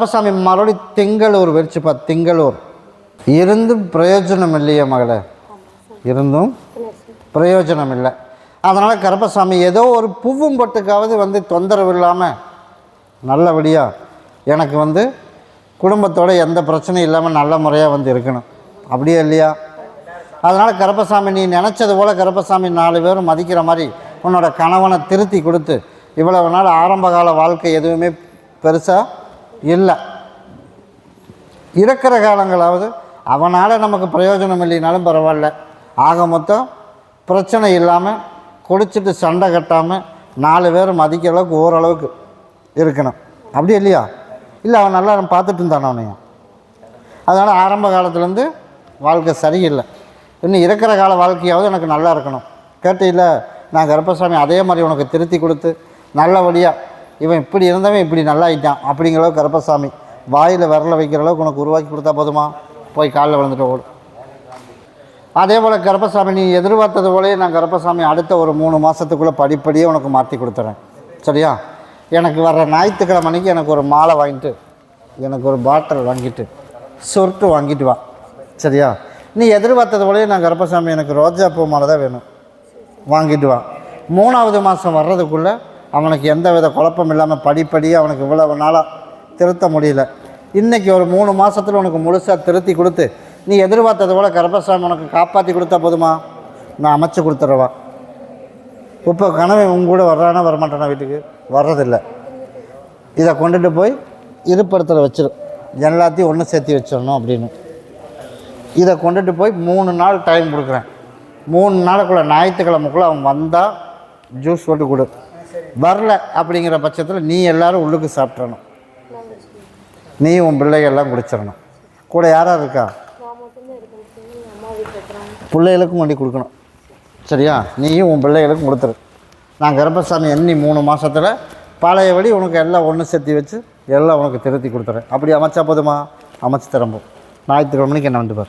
கருப்பசாமி மறுபடி திங்களூர் வெறிச்சுப்பா திங்களூர். இருந்தும் பிரயோஜனம் இல்லையே மகளே. இருந்தும் பிரயோஜனம் இல்லை. அதனால் கருப்பசாமி ஏதோ ஒரு பூவும் பொட்டுக்காவது வந்து தொந்தரவு இல்லாமல் நல்லபடியாக எனக்கு வந்து குடும்பத்தோட எந்த பிரச்சனையும் இல்லாமல் நல்ல முறையாக வந்து இருக்கணும். அப்படியே இல்லையா? அதனால் கருப்பசாமி நீ நினச்சது போல் கருப்பசாமி நாலு பேரும் மதிக்கிற மாதிரி உன்னோட கணவனை திருத்தி கொடுத்து இவ்வளவு நாள் ஆரம்பகால வாழ்க்கை எதுவுமே பெருசாக இல்லை. இருக்கிற காலங்களாவது அவனால் நமக்கு பிரயோஜனம் இல்லைனாலும் பரவாயில்ல. ஆக மொத்தம் பிரச்சனை இல்லாமல் குடிச்சிட்டு சண்டை கட்டாமல் நாலு பேர் மதிக்க அளவுக்கு ஓரளவுக்கு இருக்கணும். அப்படி இல்லையா? இல்லை அவன் நல்லா பார்த்துட்டு இருந்தான் அவனையும். அதனால் ஆரம்ப காலத்துலேருந்து வாழ்க்கை சரியில்லை. இன்னும் இருக்கிற கால வாழ்க்கையாவது எனக்கு நல்லா இருக்கணும். கேட்டில்ல நான் கருப்பசாமி அதே மாதிரி உனக்கு திருத்தி கொடுத்து நல்லபடியாக இவன் இப்படி இருந்தவன் இப்படி நல்லா ஆயிட்டான் அப்படிங்கிற அளவுக்கு கருப்பசாமி வாயில் விரல வைக்கிற அளவுக்கு உனக்கு உருவாக்கி கொடுத்தா போதுமா? போய் காலில் விழுந்துட்டு ஓடும் அதே போல் கருப்பசாமி நீ எதிர்பார்த்தது போலே நான் கருப்பசாமி அடுத்த ஒரு மூணு மாதத்துக்குள்ளே படிப்படியே உனக்கு மாற்றி கொடுத்துறேன். சரியா? எனக்கு வர்ற ஞாயிற்றுக்கிழமை அன்னைக்கு எனக்கு ஒரு மாலை வாங்கிட்டு எனக்கு ஒரு பாட்டில் வாங்கிட்டு சொர்ட்டு வாங்கிட்டு வா. சரியா? நீ எதிர்பார்த்தது போலே நான் கருப்பசாமி எனக்கு ரோஜா பூ மாலை தான் வேணும். வாங்கிட்டு வா. மூணாவது மாதம் வர்றதுக்குள்ளே அவனுக்கு எந்த வித குழப்பம் இல்லாமல் படிப்படியாக அவனுக்கு இவ்வளவு நாளாக திருத்த முடியல. இன்றைக்கி ஒரு மூணு மாதத்தில் உனக்கு முழுசாக திருத்தி கொடுத்து நீ எதிர்பார்த்தது போல் கருப்பசாமி உனக்கு காப்பாற்றி கொடுத்தா போதுமா? நான் அமைச்சு கொடுத்துறவா இப்போ கணவன் உங்க கூட வர்றானா வரமாட்டானா வீட்டுக்கு? வர்றதில்ல. இதை கொண்டுட்டு போய் இருப்பிடத்தில் வச்சிடும் எல்லாத்தையும் ஒன்று சேர்த்து வச்சிடணும் அப்படின்னு. இதை கொண்டுட்டு போய் மூணு நாள் டைம் கொடுக்குறேன். மூணு நாளுக்குள்ளே ஞாயிற்றுக்கிழமைக்குள்ளே அவன் வந்தால் ஜூஸ் போட்டு கொடு. வரல அப்படிங்கிற பட்சத்தில் நீ எல்லாரும் உள்ளுக்கு சாப்பிட்றணும் நீ உன் பிள்ளைகள்லாம் குடிச்சிடணும். கூட யாராக இருக்கா? பிள்ளைகளுக்கும் வண்டி கொடுக்கணும். சரியா? நீயும் உன் பிள்ளைகளுக்கும் கொடுத்துரு. நான் கர்ப்பசாமி எண்ணி மூணு மாதத்தில் பழையபடி உனக்கு எல்லாம் ஒன்று சேர்த்து வச்சு எல்லாம் உனக்கு திருத்தி கொடுத்துறேன். அப்படி அமைச்சா போதுமா? அமைச்சு திரும்பும் ஞாயிற்றுக்கிழமை மணிக்கு என்ன வந்து பாரு?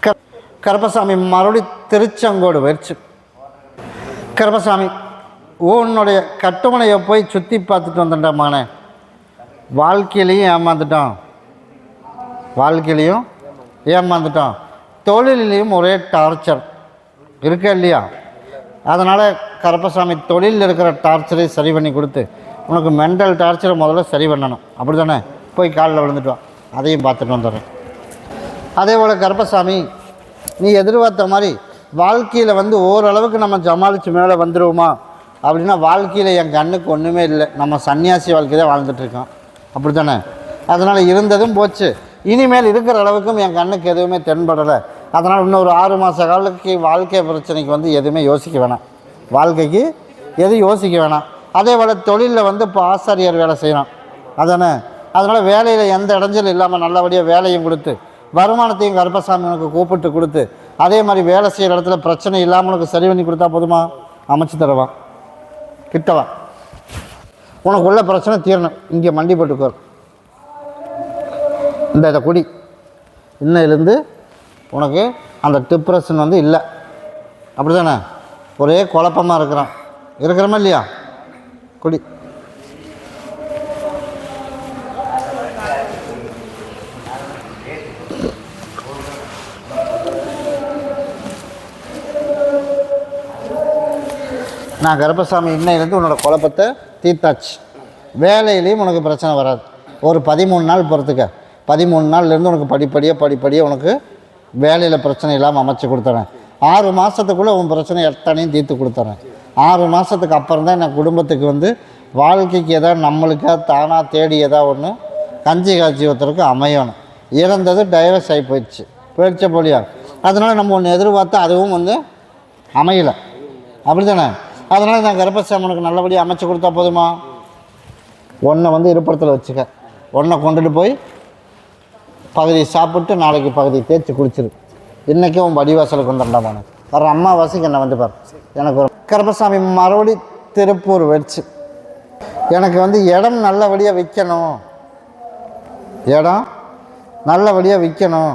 க- கருப்பசாமி மறுபடி திருச்செங்கோடு வயிற்று கருப்பசாமி உன்னுடைய கட்டுமனையை போய் சுற்றி பார்த்துட்டு வந்துட்டேன் மகனே. வாழ்க்கையிலையும் ஏமாந்துட்டான். வாழ்க்கையிலையும் ஏமாந்துட்டான். தொழிலையும் ஒரே டார்ச்சர் இருக்கா இல்லையா? அதனால் கருப்பசாமி தொழிலில் இருக்கிற டார்ச்சரை சரி பண்ணி கொடுத்து உனக்கு மென்டல் டார்ச்சரை முதல்ல சரி பண்ணணும். அப்படி தானே போய் காலில் விழுந்துட்டு அதையும் பார்த்துட்டு வந்துடுறேன். அதே போல் கருப்பசாமி நீ எதிர்பார்த்த மாதிரி வாழ்க்கையில் வந்து ஓரளவுக்கு நம்ம சமாளித்து மேலே வந்துடுவோமா அப்படின்னா வாழ்க்கையில் என் கண்ணுக்கு ஒன்றுமே இல்லை. நம்ம சன்னியாசி வாழ்க்கை தான் வாழ்ந்துட்டுருக்கோம் அப்படி தானே அதனால் இருந்ததும் போச்சு. இனிமேல் இருக்கிற அளவுக்கும் என் கண்ணுக்கு எதுவுமே தென்படலை. அதனால் இன்னொரு ஆறு மாத காலத்துக்கு வாழ்க்கை பிரச்சனைக்கு வந்து எதுவுமே யோசிக்க வேணாம். வாழ்க்கைக்கு எதுவும் யோசிக்க வேணாம். அதே போல் தொழிலில் வந்து இப்போ ஆசாரியர் வேலை செய்யணும். அதானே? அதனால் வேலையில் எந்த இடைஞ்சலும் இல்லாமல் நல்லபடியாக வேலையும் கொடுத்து வருமானத்தையும் கருப்பசாமி கூப்பிட்டு கொடுத்து அதே மாதிரி வேலை செய்கிற இடத்துல பிரச்சனை இல்லாமல் உனக்கு சரி பண்ணி கொடுத்தா போதுமா? அமைச்சு தருவான் கிட்டவா? உனக்கு உள்ள பிரச்சனை தீரணும். இங்கே மண்டி போட்டுக்கோ. இந்த இதை குடி. இன்னையிலேருந்து உனக்கு அந்த டிப்ரெஷன் வந்து இல்லை. அப்படி தானே ஒரே குழப்பமாக இருக்கிறான். இருக்கிறோமா இல்லையா? குடி. நான் கருப்பசாமி இன்னையிலேருந்து உன்னோட குழப்பத்தை தீர்த்தாச்சு. வேலையிலையும் உனக்கு பிரச்சனை வராது. ஒரு பதிமூணு நாள் பொறுத்துக்க. பதிமூணு நாள்லேருந்து உனக்கு படிப்படியாக படிப்படியாக உனக்கு வேலையில் பிரச்சனை இல்லாமல் அமைச்சு கொடுத்துறேன். ஆறு மாதத்துக்குள்ளே உன் பிரச்சனை எத்தனையும் தீர்த்து கொடுத்துறேன். ஆறு மாதத்துக்கு அப்புறம் தான் என் குடும்பத்துக்கு வந்து வாழ்க்கைக்கு எதாவது நம்மளுக்காக தானாக தேடி எதாவது ஒன்று கஞ்சி காய்ச்சி ஒருத்தருக்கு அமையணும். இறந்தது டைவர்ஸ் ஆகி போயிடுச்சு. போயிடுச்ச போலியா? அதனால் நம்ம ஒன்று எதிர்பார்த்து அதுவும் வந்து அமையலை. அப்படி தானே அதனால் நான் கர்ப்பசாமனுக்கு நல்லபடியாக அமைச்சு கொடுத்தா போதுமா? ஒன்றை வந்து இருப்பிடத்தில் வச்சுக்க. ஒன்றை கொண்டுட்டு போய் பகுதி சாப்பிட்டு நாளைக்கு பகுதி தேய்ச்சி குடிச்சிரு இன்றைக்கி உன் வடிவாசலுக்கு வந்துடலாமானு வர அம்மாவாசைக்கு என்ன வந்து பார். எனக்கு ஒரு கருப்பசாமி மறுபடி திருப்பூர் வச்சு. எனக்கு வந்து இடம் நல்லபடியாக விற்கணும் இடம் நல்லபடியாக விற்கணும்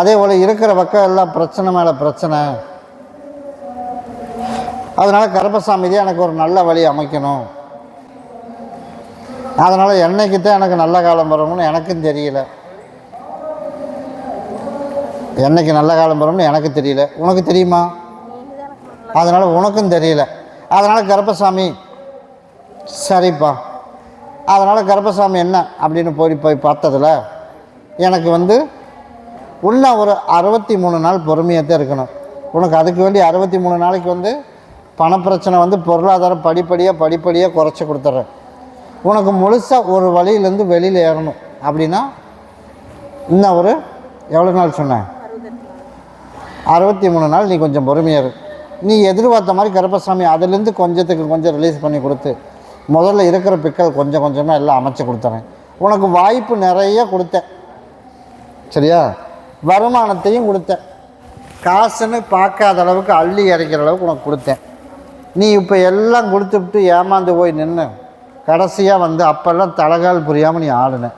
அதே போல் இருக்கிற பக்கம் எல்லாம் பிரச்சனை மேலே பிரச்சனை. அதனால் கருப்பசாமி தான் எனக்கு ஒரு நல்ல வழி அமைக்கணும். அதனால் என்னைக்கு தான் எனக்கு நல்ல காலம் வரும்னு எனக்கும் தெரியல. என்னைக்கு நல்ல காலம் வரும்னு எனக்கு தெரியல. உனக்கு தெரியுமா? அதனால் உனக்கும் தெரியல. அதனால் கருப்பசாமி சரிப்பா. அதனால் கருப்பசாமி என்ன அப்படின்னு போய் போய் பார்த்ததுல எனக்கு வந்து இன்னும் ஒரு அறுபத்தி மூணு நாள் பொறுமையாக தான் இருக்கணும். உனக்கு அதுக்கு வேண்டி அறுபத்தி மூணு நாளைக்கு வந்து பணப்பிரச்சனை வந்து பொருளாதாரம் படிப்படியாக படிப்படியாக குறைச்சி கொடுத்துட்றேன். உனக்கு முழுசாக ஒரு வழியிலேருந்து வெளியில் ஏறணும். அப்படின்னா இன்னும் ஒரு எவ்வளோ நாள் சொன்னேன் அறுபத்தி மூணு நாள். நீ கொஞ்சம் பொறுமையாக இரு. நீ எதிர்பார்த்த மாதிரி கருப்பசாமி அதுலேருந்து கொஞ்சத்துக்கு கொஞ்சம் ரிலீஸ் பண்ணி கொடுத்து முதல்ல இருக்கிற பிக்கல் கொஞ்சம் கொஞ்சமாக எல்லாம் அமைச்சு கொடுத்துறேன் உனக்கு வாய்ப்பு நிறைய கொடுத்தேன். சரியா? வருமானத்தையும் கொடுத்தேன். காசுன்னு பார்க்காத அளவுக்கு அள்ளி இறைக்கிற அளவுக்கு உனக்கு கொடுத்தேன். நீ இப்போ எல்லாம் கொடுத்துவிட்டு ஏமாந்து போய் நின்று கடைசியாக வந்து அப்போல்லாம் தலகால் புரியாமல் நீ ஆளுன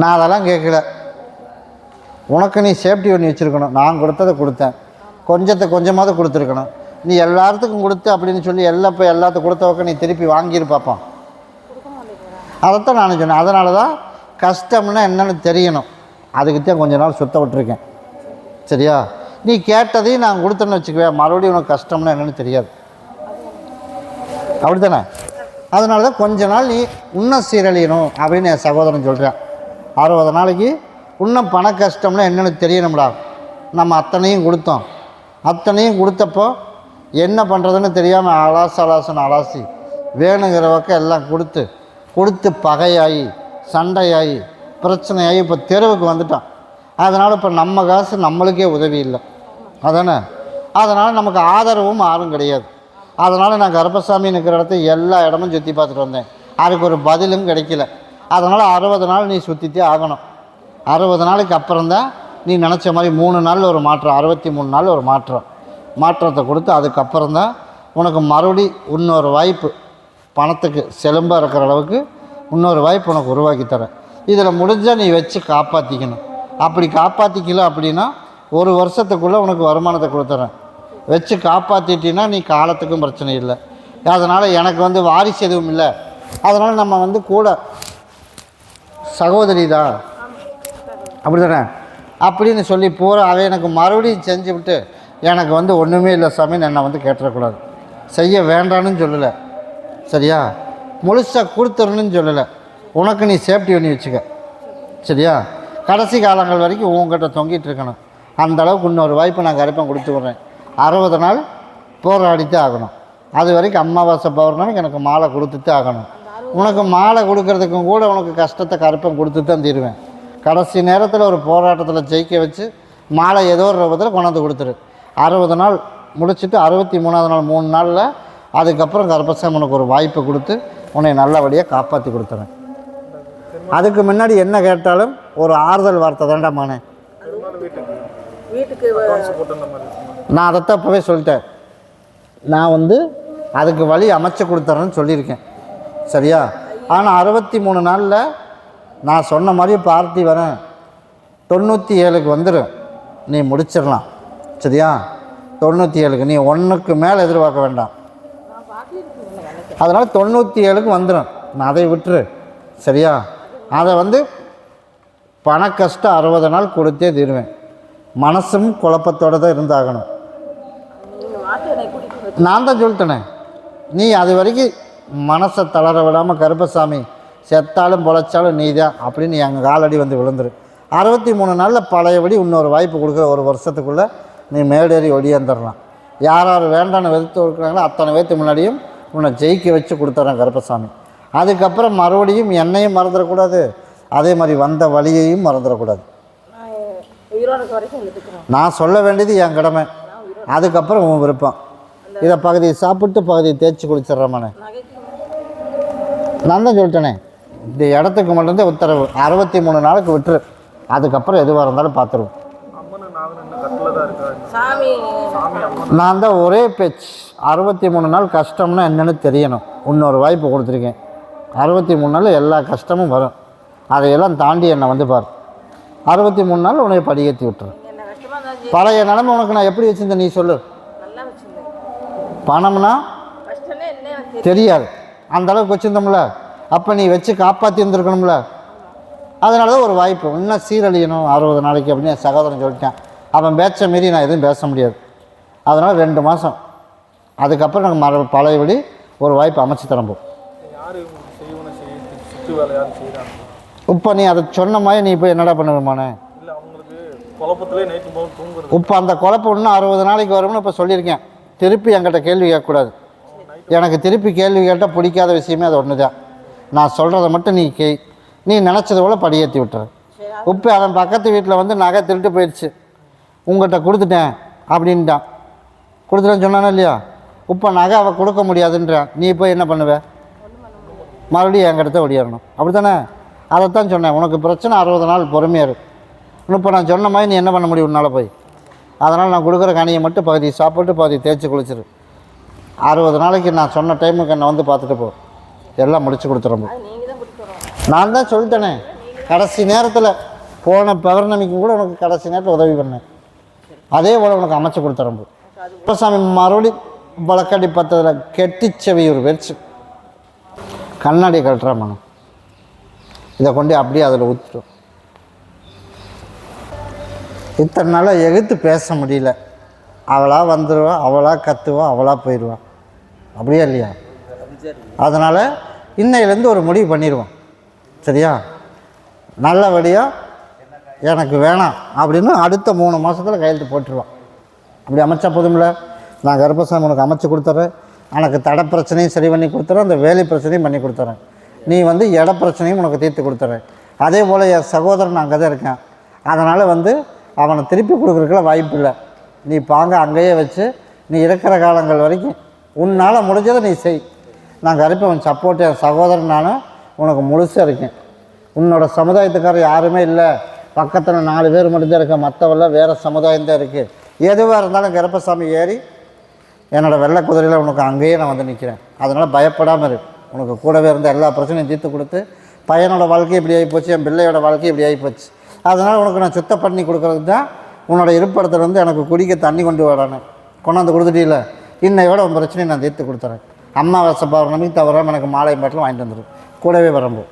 நான் அதெல்லாம் கேட்கல. உனக்கு நீ சேஃப்டி பண்ணி வச்சுருக்கணும். நான் கொடுத்ததை கொடுத்தேன். கொஞ்சத்தை கொஞ்சமாவது கொடுத்துருக்கணும். நீ எல்லாத்துக்கும் கொடுத்து அப்படின்னு சொல்லி எல்லாம் இப்போ எல்லாத்துக்கும் கொடுத்தவக்க நீ திருப்பி வாங்கிரு பார்ப்பான் அதைத்தான் நான் சொன்னேன். அதனால தான் கஷ்டம்னா என்னன்னு தெரியணும். அதுக்கு தான் கொஞ்ச நாள் சுத்த விட்டுருக்கேன். சரியா? நீ கேட்டதையும் நான் கொடுத்தேன்னு வச்சுக்குவேன் மறுபடியும் உனக்கு கஷ்டம்னா என்னன்னு தெரியாது. அப்படித்தானே? அதனால தான் கொஞ்ச நாள் நீ இன்னும் சீரழியணும் அப்படின்னு என் சகோதரன் சொல்கிறேன் அறுபது நாளைக்கு இன்னும் பண கஷ்டம்னா என்னென்னு தெரியணும்டா. நம்ம அத்தனையும் கொடுத்தோம். அத்தனையும் கொடுத்தப்போ என்ன பண்ணுறதுன்னு தெரியாமல் அலாசு அலாசுன்னு அலாசி வேணுங்கிற பக்கம் எல்லாம் கொடுத்து கொடுத்து பகையாகி சண்டையாகி பிரச்சனையாகி இப்போ தெருவுக்கு வந்துட்டான். அதனால் இப்போ நம்ம காசு நம்மளுக்கே உதவி இல்லை. அதானே? அதனால் நமக்கு ஆதரவும் யாரும் கிடையாது. அதனால் நான் கருப்பசாமி நிற்கிற இடத்த எல்லா இடமும் சுற்றி பார்த்துட்டு வந்தேன். அதுக்கு ஒரு பதிலும் கிடைக்கல. அதனால் அறுபது நாள் நீ சுற்றித்தே ஆகணும். அறுபது நாளைக்கு அப்புறம்தான் நீ நினச்ச மாதிரி மூணு நாளில் ஒரு மாற்றம் அறுபத்தி மூணு நாள் ஒரு மாற்றம். மாற்றத்தை கொடுத்து அதுக்கப்புறம் தான் உனக்கு மறுபடி இன்னொரு வாய்ப்பு பணத்துக்கு செலும்பாக இருக்கிற அளவுக்கு இன்னொரு வாய்ப்பு உனக்கு உருவாக்கி தரேன். இதில் முடிஞ்சால் நீ வச்சு காப்பாற்றிக்கணும் அப்படி காப்பாற்றிக்கல அப்படின்னா ஒரு வருஷத்துக்குள்ளே உனக்கு வருமானத்தை கொடுத்துறேன். வச்சு காப்பாற்றிட்டின்னா நீ காலத்துக்கும் பிரச்சனை இல்லை. அதனால் எனக்கு வந்து வாரிசு எதுவும் இல்லை. அதனால் நம்ம வந்து கூட சகோதரி தான். அப்படி தானே அப்படின்னு சொல்லி பூரா அவன் எனக்கு மறுபடியும் செஞ்சு விட்டு எனக்கு வந்து ஒன்றுமே இல்லை சாமின்னு என்னை வந்து கேட்டுறக்கூடாது. செய்ய வேண்டான்னு சொல்லலை. சரியா? முழுசாக கொடுத்துடணும்னு சொல்லலை. உனக்கு நீ சேஃப்டி பண்ணி வச்சுக்க. சரியா? கடைசி காலங்கள் வரைக்கும் உங்ககிட்ட தொங்கிட்டு இருக்கணும். அந்த அளவுக்கு இன்னொரு வாய்ப்பு நான் கருப்பம் கொடுத்து விட்றேன். அறுபது நாள் போராடித்தே ஆகணும். அது வரைக்கும் அமாவாசை பௌர்ணமிக்கு எனக்கு மாலை கொடுத்துட்டு ஆகணும். உனக்கு மாலை கொடுக்கறதுக்கும் கூட உனக்கு கஷ்டத்தை கருப்பம் கொடுத்து தான் தீருவேன். கடைசி நேரத்தில் ஒரு போராட்டத்தில் ஜெயிக்க வச்சு மாலை ஏதோ ஒரு ரூபத்தில் கொண்டாந்து கொடுத்துரு. அறுபது நாள் முடிச்சுட்டு அறுபத்தி மூணாவது நாள் மூணு நாளில் அதுக்கப்புறம் கருப்பசாமி உனக்கு ஒரு வாய்ப்பு கொடுத்து உன்னை நல்லபடியாக காப்பாற்றி கொடுத்துறேன். அதுக்கு முன்னாடி என்ன கேட்டாலும் ஒரு ஆறுதல் வார்த்தை தான்டா மானே. வீட்டுக்கு நான் அதைத்தான் இப்போவே சொல்லிட்டேன். நான் வந்து அதுக்கு வழி அமைச்சு கொடுத்துறேன்னு சொல்லியிருக்கேன். சரியா? ஆனால் அறுபத்தி மூணு நாளில் நான் சொன்ன மாதிரி பார்ட்டி வரேன். தொண்ணூற்றி ஏழுக்கு வந்துடும் நீ முடிச்சிடலாம். சரியா? தொண்ணூற்றி ஏழுக்கு நீ ஒன்றுக்கு மேலே எதிர்பார்க்க வேண்டாம். அதனால் தொண்ணூற்றி ஏழுக்கு வந்துடும் நான் அதை விட்டுரு. சரியா? அதை வந்து பண கஷ்டம் அறுபது நாள் கொடுத்தே தீருவேன். மனசும் குழப்பத்தோடு தான் இருந்தாகணும். நான் தான் சொல்லிட்டேனே. நீ அது வரைக்கும் மனசை தளர விடாமல் கருப்பசாமி செத்தாலும் பொழைச்சாலும் நீ தான் அப்படின்னு எங்கள் காலடி வந்து விழுந்துரு. அறுபத்தி மூணு நாளில் பழையபடி இன்னொரு வாய்ப்பு கொடுக்குற ஒரு வருஷத்துக்குள்ளே நீ மேடேறி ஒடியாந்துடலாம் யார் யார் வேண்டான வெறுத்து இருக்கிறாங்களோ அத்தனை பேர்த்து முன்னாடியும் உன்னை ஜெயிக்க வச்சு கொடுத்துட்றேன் கருப்பசாமி. அதுக்கப்புறம் மறுபடியும் என்னையும் மறந்துடக்கூடாது. அதே மாதிரி வந்த வழியையும் மறந்துடக்கூடாது நான் உயிரோட இருக்க வரைக்கும் எடுத்துக்கிறோம் நான் சொல்ல வேண்டியது என் கடமை. அதுக்கப்புறம் உன் விருப்பம். இதை பகுதியை சாப்பிட்டு பகுதியை தேய்ச்சி குளிச்சிட்றமானே நான் தான் சொல்லிட்டேனே. இந்த இடத்துக்கு மட்டும்தான் உத்தரவு. அறுபத்தி மூணு நாளுக்கு விட்டுரு. அதுக்கப்புறம் எதுவாக இருந்தாலும் பார்த்துருவோம். நான் தான் ஒரே பேச்சு. அறுபத்தி மூணு நாள் கஷ்டம்னா என்னன்னு தெரியணும். இன்னொரு வாய்ப்பு கொடுத்துருக்கேன். அறுபத்தி மூணு நாள் எல்லா கஷ்டமும் வரும். அதையெல்லாம் தாண்டி என்னை வந்து பார். அறுபத்தி மூணு நாள் உன்னை படியேற்றி சரி, பழைய நிலைமை உனக்கு நான் எப்படி வச்சிருந்தேன் நீ சொல்லு. நல்லா வச்சுருந்தேன். பணம்னா தெரியாது. அந்த அளவுக்கு வச்சுருந்தோம்ல. அப்போ நீ வச்சு காப்பாற்றி இருந்திருக்கணும்ல அதனால தான் ஒரு வாய்ப்பு. இன்னும் சீரழியணும் அறுபது நாளைக்கு அப்படின்னு என் சகோதரன் சொல்லிட்டேன். அவன் பேச்ச மீறி நான் எதுவும் பேச முடியாது. அதனால் ரெண்டு மாதம் அதுக்கப்புறம் எனக்கு மர பழையபடி ஒரு வாய்ப்பு அமைச்சு தரப்போம் இப்போ நீ அதை சொன்ன மாதிரி நீ இப்போ என்னடா பண்ணுவேமானே இப்போ அந்த குழப்பம் இன்னும் அறுபது நாளைக்கு வரும்னு இப்போ சொல்லியிருக்கேன். திருப்பி என்கிட்ட கேள்வி கேட்கக்கூடாது. எனக்கு திருப்பி கேள்வி கேட்டால் பிடிக்காத விஷயமே அது ஒன்று தான். நான் சொல்கிறத மட்டும் நீ கே நீ நினச்சது போல் படியேற்றி விட்டுற இப்போ அவன் பக்கத்து வீட்டில் வந்து நகை திருட்டு போயிடுச்சு. உங்கள்கிட்ட கொடுத்துட்டேன் அப்படின்ட்டான். கொடுத்துட்டேன்னு சொன்னானே இல்லையா? இப்போ நகை அவள் கொடுக்க முடியாதுன்றான். நீ போய் என்ன பண்ணுவ? மறுபடியும் என்கிட்ட ஓடிடணும் அப்படி தானே அதைத்தான் சொன்னேன் உனக்கு பிரச்சனை அறுபது நாள் பொறுமையாக இரு. இப்போ நான் சொன்ன மாதிரி நீ என்ன பண்ண முடியும் உன்னால் போய்? அதனால் நான் கொடுக்குற கனியை மட்டும் பகுதி சாப்பிட்டு பகுதி தேய்ச்சி குளிச்சிரு. அறுபது நாளைக்கு நான் சொன்ன டைமுக்கு என்னை வந்து பார்த்துட்டு போ. எல்லாம் முடிச்சு கொடுத்துறோம். நான் தான் சொல்லிட்டேனே. கடைசி நேரத்தில் போன பௌர்ணமிக்கு கூட உனக்கு கடைசி நேரத்தில் உதவி பண்ணேன். அதே போல் உனக்கு அமைச்சு கொடுத்துறோம் சாமி மறுபடி வழக்கடி பத்ததில் கெட்டிச்சவி ஒரு வெறிச்சு கண்ணாடி கட்டுறா மனம் இதை கொண்டு அப்படியே அதில் ஊற்றிடும் இத்தனை நாளாக எகுத்து பேச முடியல. அவளாக வந்துடுவா அவளாக கற்றுவான் அவளாக போயிடுவா அப்படியா இல்லையா? அதனால் இன்னையிலேருந்து ஒரு முடிவு பண்ணிடுவோம். சரியா? நல்லபடியாக எனக்கு வேணாம் அப்படின்னு அடுத்த மூணு மாதத்தில் கையெழுத்து போட்டுருவான் அப்படி அமைச்சா போதும்ல? நான் கர்ப்பசாமி உனக்கு அமைச்சு கொடுத்துட்றேன் எனக்கு தடை பிரச்சனையும் சரி பண்ணி கொடுத்துறேன். அந்த வேலை பிரச்சனையும் பண்ணி கொடுத்துறேன். நீ வந்து இட பிரச்சனையும் உனக்கு தீர்த்து கொடுத்துறேன். அதே போல் என் சகோதரன் அங்கே தான் இருக்கேன். அதனால் வந்து அவனை திருப்பி கொடுக்குறதுக்குள்ள வாய்ப்பு இல்லை. நீ பாங்க அங்கேயே வச்சு நீ இருக்கிற காலங்கள் வரைக்கும் உன்னால் முடிஞ்சதை நீ செய். நான் உன் சப்போர்ட் என் சகோதரன் நானும் உனக்கு முழுசாக இருக்கேன். உன்னோட சமுதாயத்துக்காரர் யாருமே இல்லை. பக்கத்தில் நாலு பேர் மட்டும்தான் இருக்க. மற்றவெல்லாம் வேறு சமுதாயம் தான் இருக்குது எதுவாக இருந்தாலும் கருப்பசாமி ஏறி என்னோட வெள்ளை குதிரையில் உனக்கு அங்கேயே நான் வந்து நிற்கிறேன் அதனால் பயப்படாமல் இருக்கு உனக்கு கூடவே இருந்த எல்லா பிரச்சனையும் தீர்த்து கொடுத்து பையனோட வாழ்க்கை இப்படி ஆகிப்போச்சு என் பிள்ளையோட வாழ்க்கை இப்படி ஆகிப்போச்சு அதனால் உனக்கு நான் சுத்தம் பண்ணி கொடுக்குறது தான் உன்னோட இருப்படத்தில் வந்து எனக்கு குடிக்க தண்ணி கொண்டு வரணும் கொண்டாந்து கொடுத்துட்டீல இன்னையோட உன் பிரச்சனையை நான் தீர்த்து கொடுத்துறேன். அம்மாவாசை பௌர்ணமிக்கு தவறாமல் எனக்கு மாலை பாட்டிலும் வாங்கிட்டு வந்துடும் கூடவே வரும்போது